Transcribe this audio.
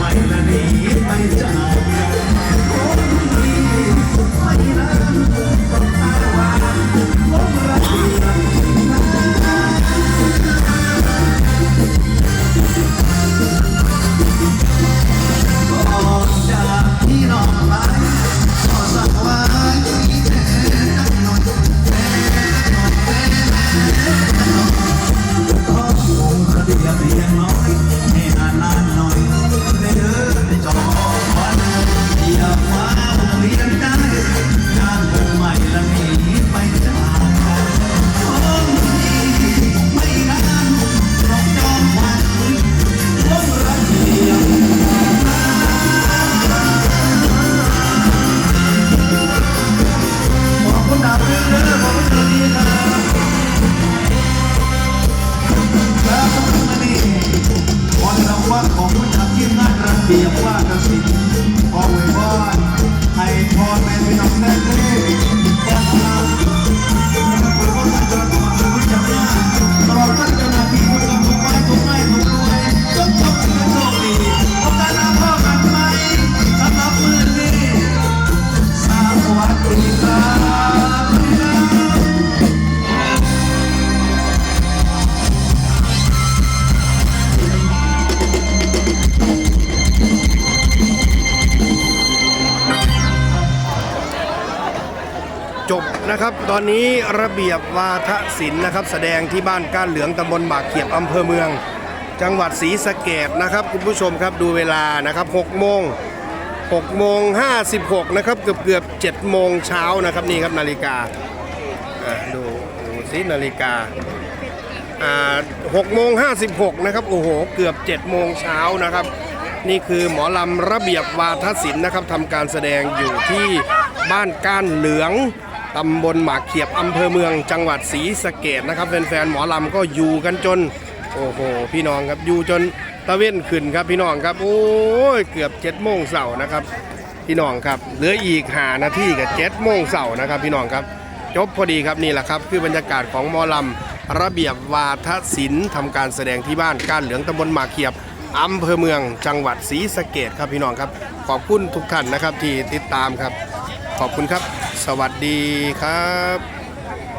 మహిళని పంచనా จบนะครับ ตอนนี้ระเบียบวาทศิลป์นะครับ แสดงที่บ้านก้านเหลืองตำบลบากเขียบอำเภอเมือง จังหวัดศรีสะเกดนะครับ คุณผู้ชมครับดูเวลานะครับ6โมง6โมง56นะครับเกือบเกือบ7โมงเช้านะครับนี่ครับนาฬิกาดูดูสินาฬิกาอ่า6โมง56นะครับโอ้โหเกือบ7โมงเช้านะครับ นี่คือหมอลำระเบียบวาทศิลป์นะครับทำการแสดงอยู่ที่บ้านก้านเหลือง ตำบลหมากเขียบอำเภอเมืองจังหวัดศรีสะเกดนะครับแฟนๆหมอลำก็อยู่กันจน โอ้โห พี่น้องครับอยู่จนตะเว้นขึ้นครับพี่น้องครับโอ้ยเกือบ7จ็ดโมงเสาร์นะครับ พี่น้องครับเหลืออีกหานาทีกับเจ็ดโมงเสาร์นะครับ พี่น้องครับจบพอดีครับนี่แหละครับ คือบรรยากาศของหมอลำระเบียบวาทศิลป์ทำการแสดงที่บ้านก้านเหลืองตำบลหมากเขียบอำเภอเมืองจังหวัดศรีสะเกดครับพี่น้องครับ ขอบคุณทุกท่านนะครับที่ติดตามครับ ขอบคุณครับ สวัสดีครับ